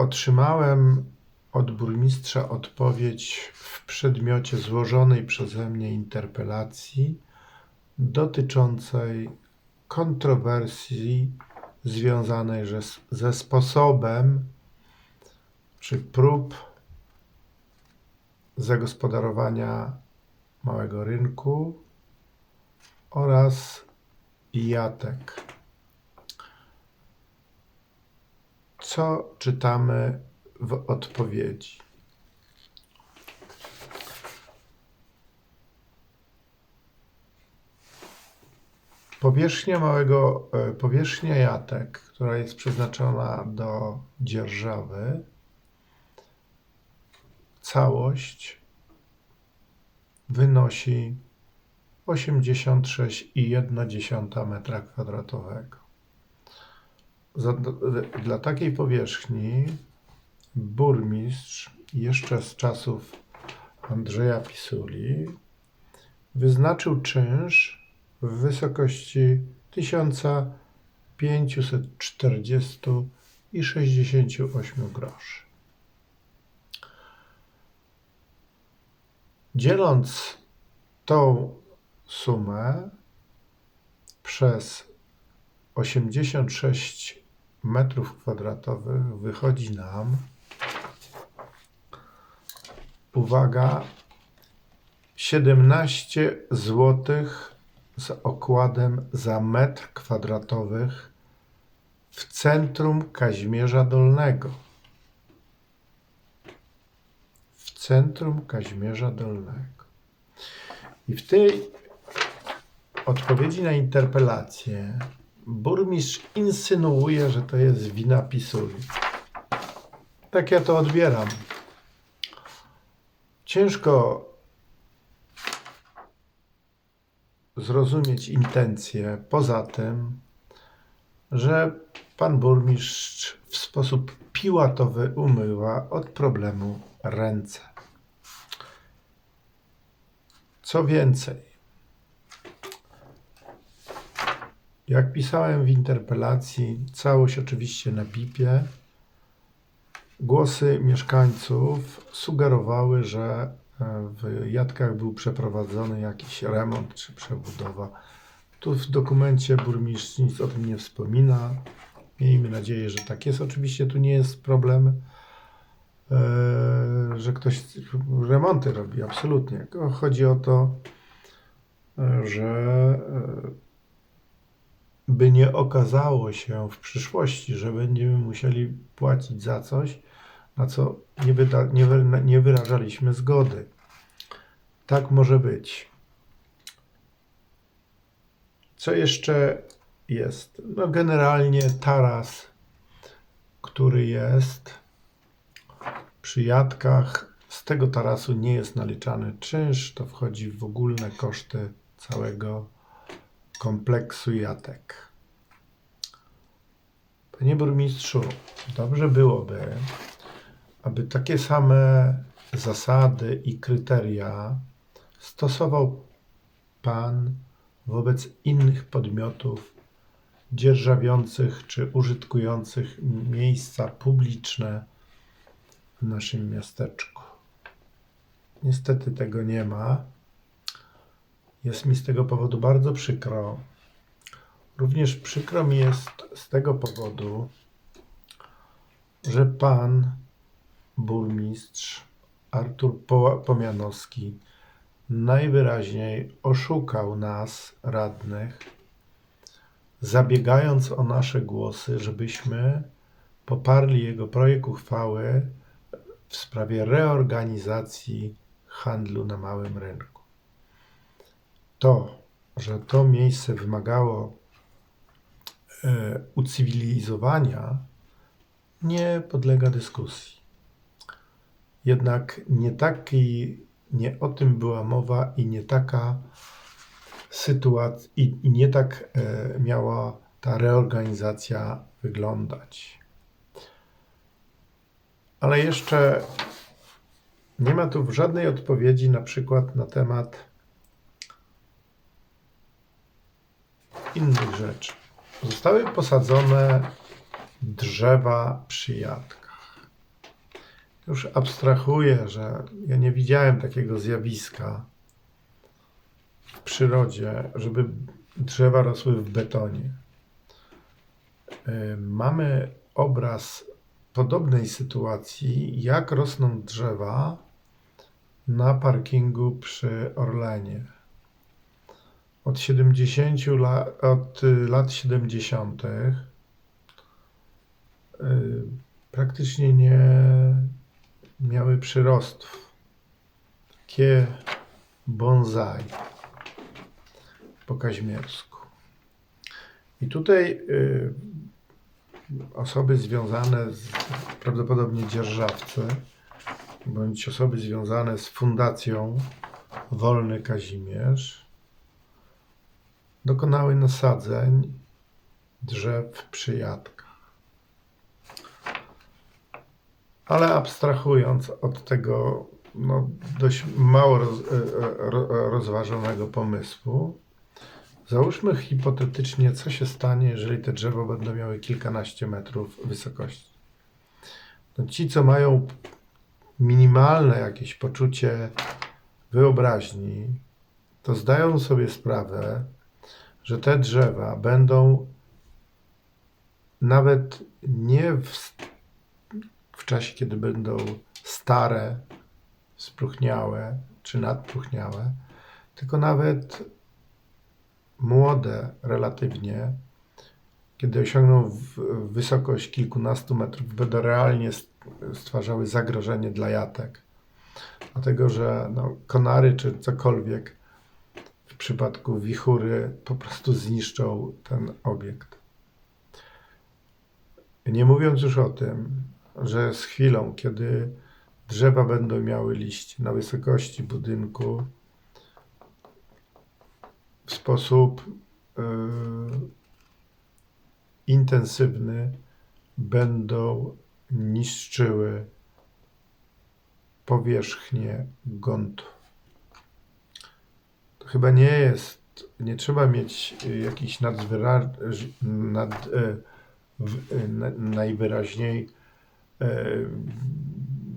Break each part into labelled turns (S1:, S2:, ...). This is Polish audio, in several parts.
S1: Otrzymałem od burmistrza odpowiedź w przedmiocie złożonej przeze mnie interpelacji dotyczącej kontrowersji związanej że- ze sposobem czy prób zagospodarowania małego rynku oraz jatek. Co czytamy w odpowiedzi? Powierzchnia małego, e, powierzchnia jatek, która jest przeznaczona do dzierżawy, całość wynosi 86,1 m2. Za, dla takiej powierzchni burmistrz jeszcze z czasów Andrzeja Pisuli wyznaczył czynsz w wysokości 1540,68 groszy. Dzieląc tą sumę przez 86 metrów kwadratowych wychodzi nam uwaga 17 zł z okładem za metr kwadratowych w centrum Kazimierza Dolnego. W centrum Kazimierza Dolnego. I w tej odpowiedzi na interpelację burmistrz insynuuje, że to jest wina Pisuli. Tak ja to odbieram. Ciężko zrozumieć intencje poza tym, że pan burmistrz w sposób piłatowy umyła od problemu ręce. Co więcej, jak pisałem w interpelacji, całość oczywiście na pipie, głosy mieszkańców sugerowały, że e, w Jadkach był przeprowadzony jakiś remont czy przebudowa. Tu w dokumencie burmistrz nic o tym nie wspomina. Miejmy nadzieję, że tak jest. Oczywiście tu nie jest problem, e, że ktoś remonty robi, absolutnie. Chodzi o to, e, że by nie okazało się w przyszłości, że będziemy musieli płacić za coś, na co nie, wyda, nie, nie wyrażaliśmy zgody. Tak może być. Co jeszcze jest? No generalnie taras, który jest przy jadkach, z tego tarasu nie jest naliczany czynsz, to wchodzi w ogólne koszty całego kompleksu jatek. Panie burmistrzu, dobrze byłoby, aby takie same zasady i kryteria stosował Pan wobec innych podmiotów dzierżawiących czy użytkujących miejsca publiczne w naszym miasteczku. Niestety tego nie ma. Jest mi z tego powodu bardzo przykro. Również przykro mi jest z tego powodu, że pan burmistrz Artur Po- Pomianowski najwyraźniej oszukał nas, radnych, zabiegając o nasze głosy, żebyśmy poparli jego projekt uchwały w sprawie reorganizacji handlu na małym rynku to, że to miejsce wymagało e, ucywilizowania, nie podlega dyskusji. Jednak nie taki, nie o tym była mowa i nie taka sytuacja, i, i nie tak e, miała ta reorganizacja wyglądać. Ale jeszcze nie ma tu żadnej odpowiedzi na przykład na temat innych rzeczy. Zostały posadzone drzewa przy jadkach. Już abstrahuję, że ja nie widziałem takiego zjawiska w przyrodzie, żeby drzewa rosły w betonie. Y, Mamy obraz podobnej sytuacji, jak rosną drzewa na parkingu przy Orlenie. Od 70 lat, od y, lat 70. y, praktycznie nie miały przyrostów. Takie bonsai po kaźmiersku. I tutaj y, osoby związane z prawdopodobnie dzierżawcy, bądź osoby związane z fundacją Wolny Kazimierz dokonały nasadzeń drzew przy Jadkach. Ale abstrahując od tego no, dość mało roz, e, e, ro- rozważonego pomysłu, załóżmy hipotetycznie, co się stanie, jeżeli te drzewa będą miały kilkanaście metrów wysokości. No, ci, co mają minimalne jakieś poczucie wyobraźni, to zdają sobie sprawę, że te drzewa będą nawet nie w, w czasie, kiedy będą stare, spróchniałe czy nadpróchniałe, tylko nawet młode relatywnie, kiedy osiągną wysokość kilkunastu metrów, będą realnie st- stwarzały zagrożenie dla jatek. Dlatego, że no, konary czy cokolwiek przypadku wichury po prostu zniszczą ten obiekt. Nie mówiąc już o tym, że z chwilą, kiedy drzewa będą miały liście na wysokości budynku, w sposób yy, intensywny będą niszczyły powierzchnię gruntu. To chyba nie jest, nie trzeba mieć y, jakichś nadzwyra- nad, y, y, na- najwyraźniej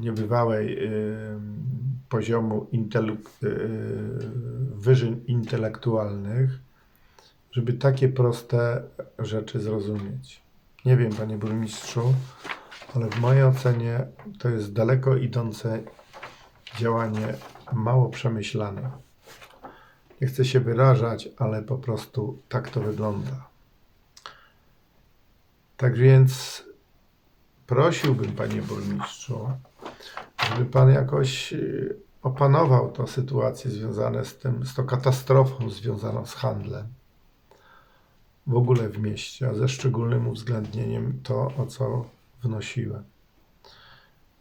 S1: niebywałej poziomu y, wyżyn intelektualnych, żeby takie proste rzeczy zrozumieć. Nie wiem, panie burmistrzu, ale w mojej ocenie to jest daleko idące działanie, mało przemyślane. Nie chcę się wyrażać, ale po prostu tak to wygląda. Tak więc prosiłbym, panie burmistrzu, żeby pan jakoś y, opanował tę sytuację związaną z tym, z tą katastrofą związaną z handlem w ogóle w mieście, a ze szczególnym uwzględnieniem to, o co wnosiłem.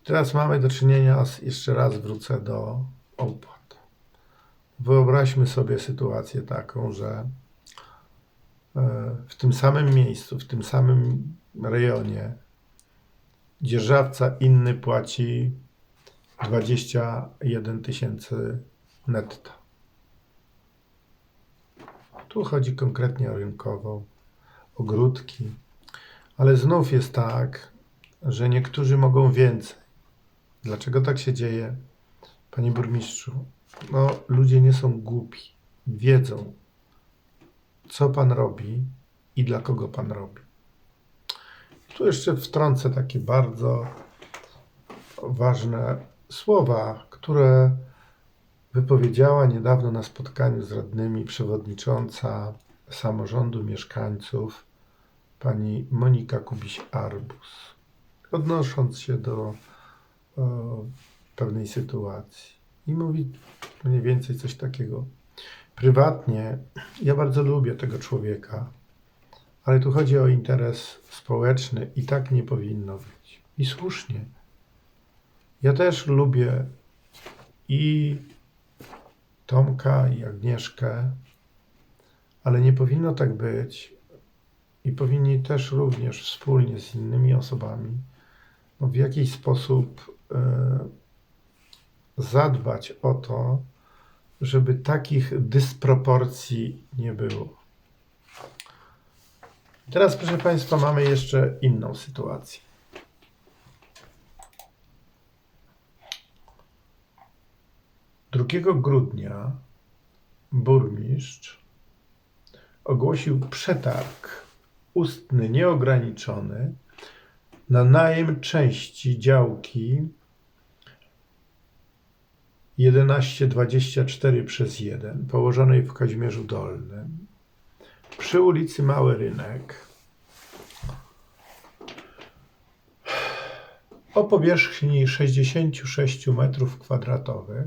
S1: Teraz mamy do czynienia jeszcze raz wrócę do opłat. Wyobraźmy sobie sytuację taką, że e, w tym samym miejscu, w tym samym rejonie dzierżawca inny płaci 21 tysięcy netto. Tu chodzi konkretnie o rynkową, ogródki, ale znów jest tak, że niektórzy mogą więcej. Dlaczego tak się dzieje? Panie burmistrzu, no ludzie nie są głupi. Wiedzą, co pan robi i dla kogo pan robi. Tu jeszcze wtrącę takie bardzo ważne słowa, które wypowiedziała niedawno na spotkaniu z radnymi przewodnicząca samorządu mieszkańców pani Monika Kubiś-Arbus, odnosząc się do e, pewnej sytuacji. I mówi mniej więcej coś takiego. Prywatnie ja bardzo lubię tego człowieka, ale tu chodzi o interes społeczny i tak nie powinno być. I słusznie. Ja też lubię i Tomka, i Agnieszkę, ale nie powinno tak być i powinni też również wspólnie z innymi osobami no, w jakiś sposób e, zadbać o to, żeby takich dysproporcji nie było. Teraz, proszę Państwa, mamy jeszcze inną sytuację. 2 grudnia burmistrz ogłosił przetarg ustny nieograniczony na najem części działki 1124 przez 1 położonej w Kazimierzu Dolnym przy ulicy Mały Rynek o powierzchni 66 m2,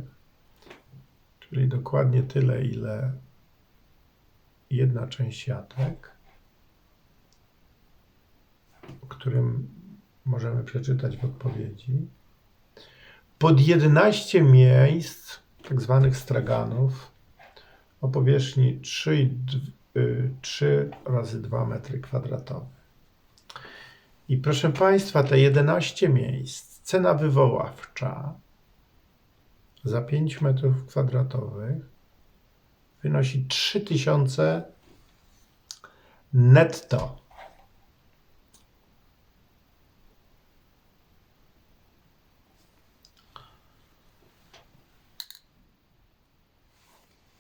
S1: czyli dokładnie tyle, ile jedna część jatek, o którym możemy przeczytać w odpowiedzi. Pod 11 miejsc, tak zwanych straganów, o powierzchni 3, i d- y, 3 razy 2 metry kwadratowe. I proszę Państwa, te 11 miejsc, cena wywoławcza za 5 metrów kwadratowych wynosi 3000 netto.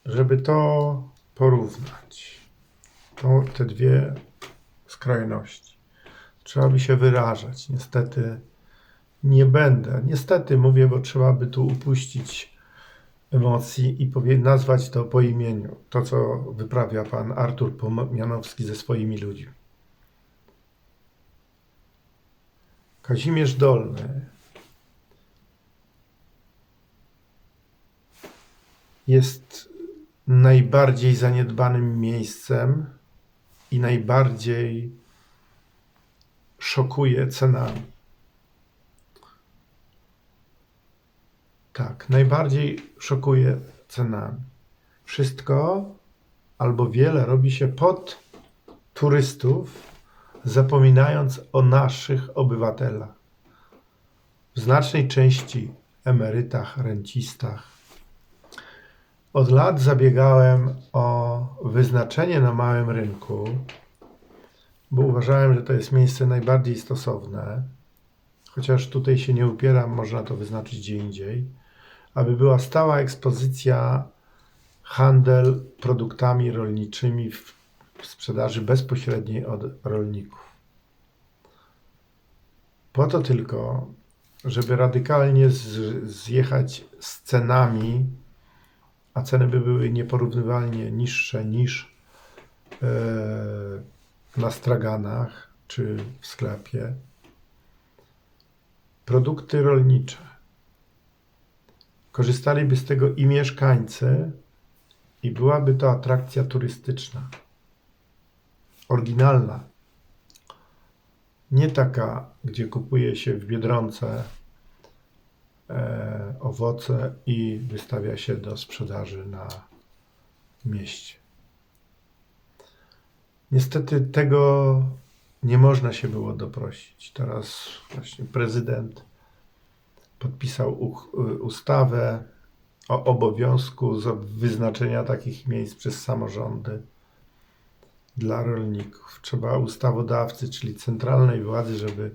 S1: Żeby to porównać, to te dwie skrajności, trzeba by się wyrażać. Niestety nie będę. Niestety mówię, bo trzeba by tu upuścić emocji i nazwać to po imieniu. To, co wyprawia pan Artur Pomianowski ze swoimi ludźmi. Kazimierz Dolny jest najbardziej zaniedbanym miejscem i najbardziej szokuje cenami. Tak, najbardziej szokuje cenami. Wszystko albo wiele robi się pod turystów, zapominając o naszych obywatelach. W znacznej części emerytach, rencistach. Od lat zabiegałem o wyznaczenie na małym rynku, bo uważałem, że to jest miejsce najbardziej stosowne. Chociaż tutaj się nie upieram, można to wyznaczyć gdzie indziej aby była stała ekspozycja handel produktami rolniczymi w sprzedaży bezpośredniej od rolników. Po to tylko, żeby radykalnie zjechać z cenami, a ceny by były nieporównywalnie niższe niż e, na straganach czy w sklepie. Produkty rolnicze Korzystaliby z tego i mieszkańcy, i byłaby to atrakcja turystyczna. Oryginalna. Nie taka, gdzie kupuje się w biedronce owoce i wystawia się do sprzedaży na mieście. Niestety tego nie można się było doprosić. Teraz właśnie prezydent podpisał u- ustawę o obowiązku wyznaczenia takich miejsc przez samorządy dla rolników. Trzeba ustawodawcy, czyli centralnej władzy, żeby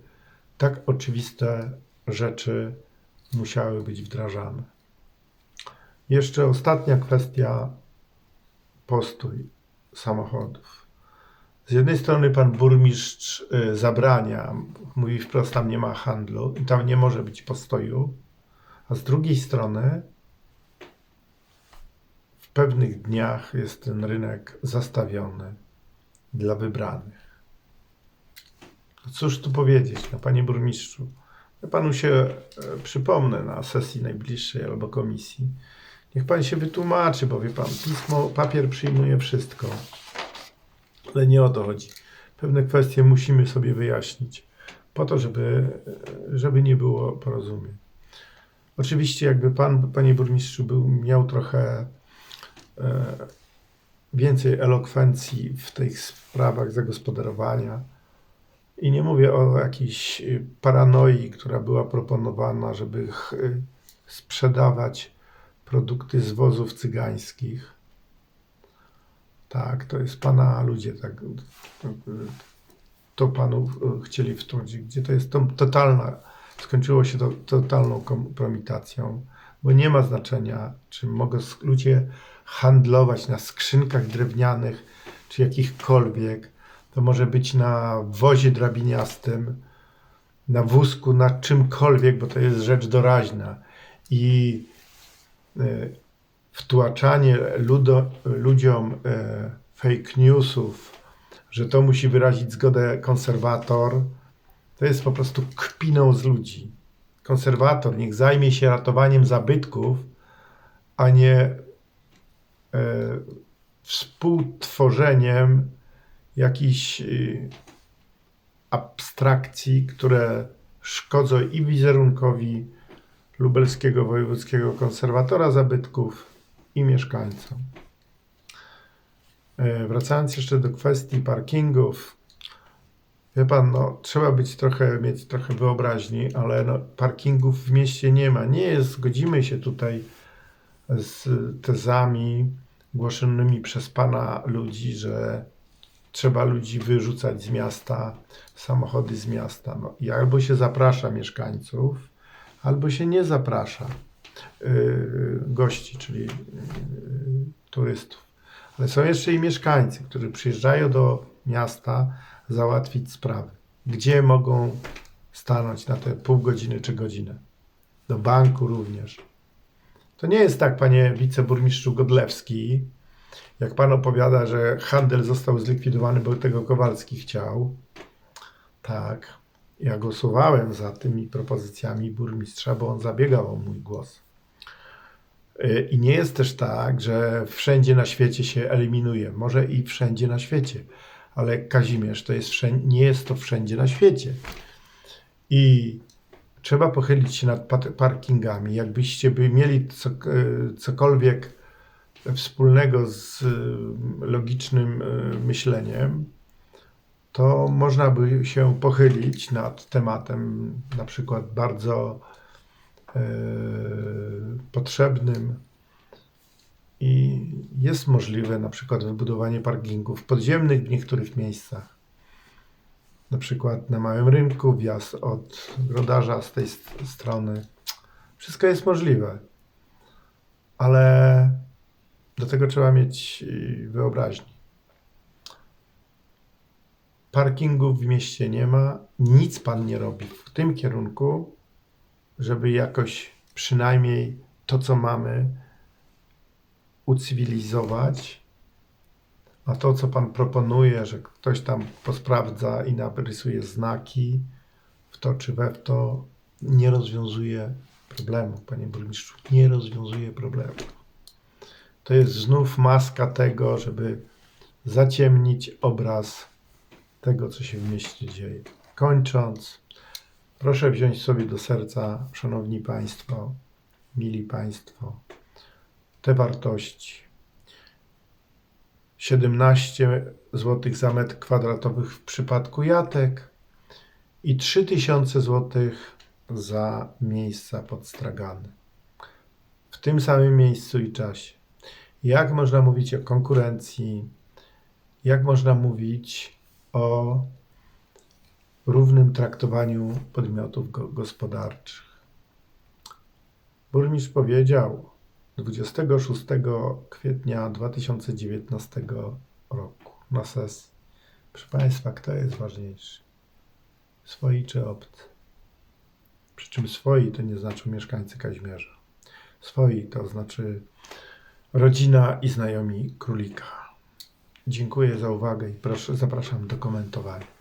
S1: tak oczywiste rzeczy musiały być wdrażane. Jeszcze ostatnia kwestia postój samochodów. Z jednej strony pan burmistrz y, zabrania, mówi wprost, tam nie ma handlu i tam nie może być postoju, a z drugiej strony w pewnych dniach jest ten rynek zastawiony dla wybranych. Cóż tu powiedzieć, no panie burmistrzu, ja panu się e, przypomnę na sesji najbliższej albo komisji. Niech pan się wytłumaczy, bo wie pan, pismo, papier przyjmuje wszystko. Ale nie o to chodzi. Pewne kwestie musimy sobie wyjaśnić, po to, żeby, żeby nie było porozumień. Oczywiście, jakby pan, panie burmistrzu, był, miał trochę e, więcej elokwencji w tych sprawach zagospodarowania, i nie mówię o jakiejś y, paranoi, która była proponowana, żeby y, sprzedawać produkty z wozów cygańskich. Tak, to jest pana ludzie, tak. To, panu y, chcieli wtrącić, gdzie to jest to, totalna, skończyło się to totalną kompromitacją. bo nie ma znaczenia, czy mogą ludzie handlować na skrzynkach drewnianych, czy jakichkolwiek. To może być na wozie drabiniastym, na wózku, na czymkolwiek, bo to jest rzecz doraźna. I y, wtłaczanie ludo, ludziom e, fake newsów, że to musi wyrazić zgodę konserwator, to jest po prostu kpiną z ludzi. Konserwator niech zajmie się ratowaniem zabytków, a nie e, współtworzeniem jakichś e, abstrakcji, które szkodzą i wizerunkowi lubelskiego wojewódzkiego konserwatora zabytków i mieszkańcom. E, Wracając jeszcze do kwestii parkingów, wie pan, no, trzeba być trochę, mieć trochę wyobraźni, ale no, parkingów w mieście nie ma. Nie jest, zgodzimy się tutaj z tezami głoszonymi przez pana ludzi, że trzeba ludzi wyrzucać z miasta, samochody z miasta. No, i albo się zaprasza mieszkańców, albo się nie zaprasza yy, gości, czyli yy, turystów. Ale są jeszcze i mieszkańcy, którzy przyjeżdżają do miasta załatwić sprawy. Gdzie mogą stanąć na te pół godziny czy godzinę? Do banku również. To nie jest tak, panie wiceburmistrzu Godlewski, jak pan opowiada, że handel został zlikwidowany, bo tego Kowalski chciał. Tak. Ja głosowałem za tymi propozycjami burmistrza, bo on zabiegał o mój głos. Y, I nie jest też tak, że wszędzie na świecie się eliminuje. Może i wszędzie na świecie, ale Kazimierz to jest wszędzie, nie jest to wszędzie na świecie. I trzeba pochylić się nad parkingami. Jakbyście by mieli y, cokolwiek wspólnego z y, logicznym y, myśleniem, to można by się pochylić nad tematem na przykład bardzo e, potrzebnym i jest możliwe na przykład wybudowanie parkingów podziemnych w niektórych miejscach. Na przykład na Małym Rynku, wjazd od Grodarza z tej st- strony. Wszystko jest możliwe, ale do tego trzeba mieć y, wyobraźnię. Parkingów w mieście nie ma, nic pan nie robi w tym kierunku, żeby jakoś przynajmniej to, co mamy, ucywilizować. A to, co pan proponuje, że ktoś tam posprawdza i narysuje znaki w to czy we w to, nie rozwiązuje problemu, panie burmistrzu. Nie rozwiązuje problemu. To jest znów maska tego, żeby zaciemnić obraz tego, co się w mieście dzieje. Kończąc, proszę wziąć sobie do serca, szanowni państwo, mili państwo, te wartości. 17 zł za metr kwadratowych w przypadku jatek i 3000 zł za miejsca pod stragany. W tym samym miejscu i czasie. Jak można mówić o konkurencji? Jak można mówić o równym traktowaniu podmiotów go- gospodarczych? Burmistrz powiedział 26 kwietnia 2019 roku na sesji. Proszę Państwa, kto jest ważniejszy? Swoi czy obcy? Przy czym swoi to nie znaczy mieszkańcy Kaźmierza. Swoi to znaczy rodzina i znajomi królika. Dziękuję za uwagę i proszę, zapraszam do komentowania.